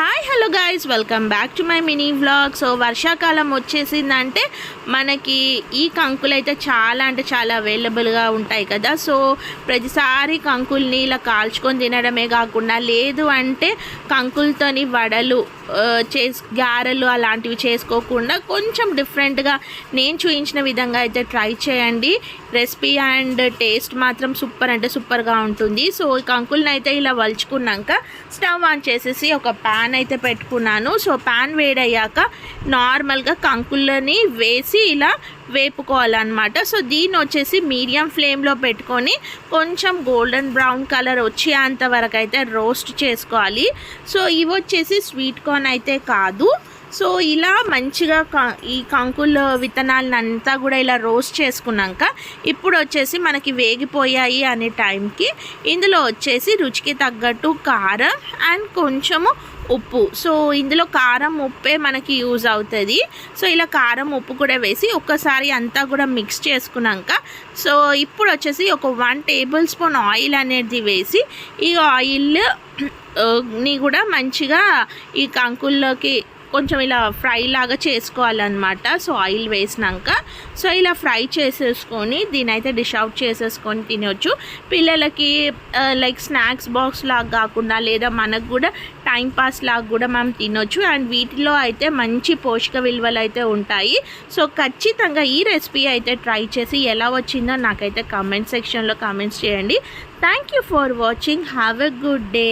Hi hello guys welcome back to my mini vlog so వర్షాకాలం వచ్చేసిందంటే మనకి ఈ కంకులు అయితే చాలా అంటే చాలా అవైలబుల్గా ఉంటాయి కదా. సో ప్రతిసారి కంకుల్ని ఇలా కాల్చుకొని తినడమే కాకుండా లేదు అంటే కంకులతోని వడలు చేస్ గారెలు అలాంటివి చేసుకోకుండా కొంచెం డిఫరెంట్గా నేను చూపించిన విధంగా అయితే ట్రై చేయండి. రెసిపీ అండ్ టేస్ట్ మాత్రం సూపర్ అంటే సూపర్గా ఉంటుంది. సో ఈ కంకుల్ని అయితే ఇలా వలుచుకున్నాక స్టవ్ ఆన్ చేసేసి ఒక ప్యాన్ అయితే పెట్టుకున్నాను. సో ప్యాన్ వేడయ్యాక నార్మల్గా కంకులని వేసి ఇలా వేపుకోవాలన్నమాట. సో దీన్ని వచ్చేసి మీడియం ఫ్లేమ్లో పెట్టుకొని కొంచెం గోల్డెన్ బ్రౌన్ కలర్ వచ్చేంత వరకు అయితే రోస్ట్ చేసుకోవాలి. సో ఇవి వచ్చేసి స్వీట్ కార్న్ అయితే కాదు. సో ఇలా మంచిగా క- ఈ కంకుల విత్తనాలను అంతా కూడా ఇలా రోస్ట్ చేసుకున్నాక ఇప్పుడు వచ్చేసి మనకి వేగిపోయాయి అనే టైంకి ఇందులో వచ్చేసి రుచికి తగ్గట్టు కారం అండ్ కొంచెము ఉప్పు. సో ఇందులో కారం ఉప్పే మనకి యూజ్ అవుతుంది. సో ఇలా కారం ఉప్పు కూడా వేసి ఒక్కసారి అంతా కూడా మిక్స్ చేసుకున్నాక సో ఇప్పుడు వచ్చేసి ఒక వన్ టేబుల్ స్పూన్ ఆయిల్ అనేది వేసి ఈ ఆయిల్ని కూడా మంచిగా ఈ కంకుల్లోకి కొంచెం ఇలా ఫ్రై లాగా చేసుకోవాలన్నమాట. సో ఆయిల్ వేసినాక సో ఇలా ఫ్రై చేసేసుకొని దీని అయితే డిష్ అవుట్ చేసేసుకొని తినొచ్చు. పిల్లలకి లైక్ స్నాక్స్ బాక్స్ లాగా కాకుండా లేదా మనకు కూడా టైం పాస్ లాగా కూడా మనం తినొచ్చు. అండ్ వీటిలో అయితే మంచి పోషక విలువలు అయితే ఉంటాయి. సో ఖచ్చితంగా ఈ రెసిపీ అయితే ట్రై చేసి ఎలా వచ్చిందో నాకైతే కామెంట్ సెక్షన్లో కామెంట్స్ చేయండి. Thank you for watching. Have a good day.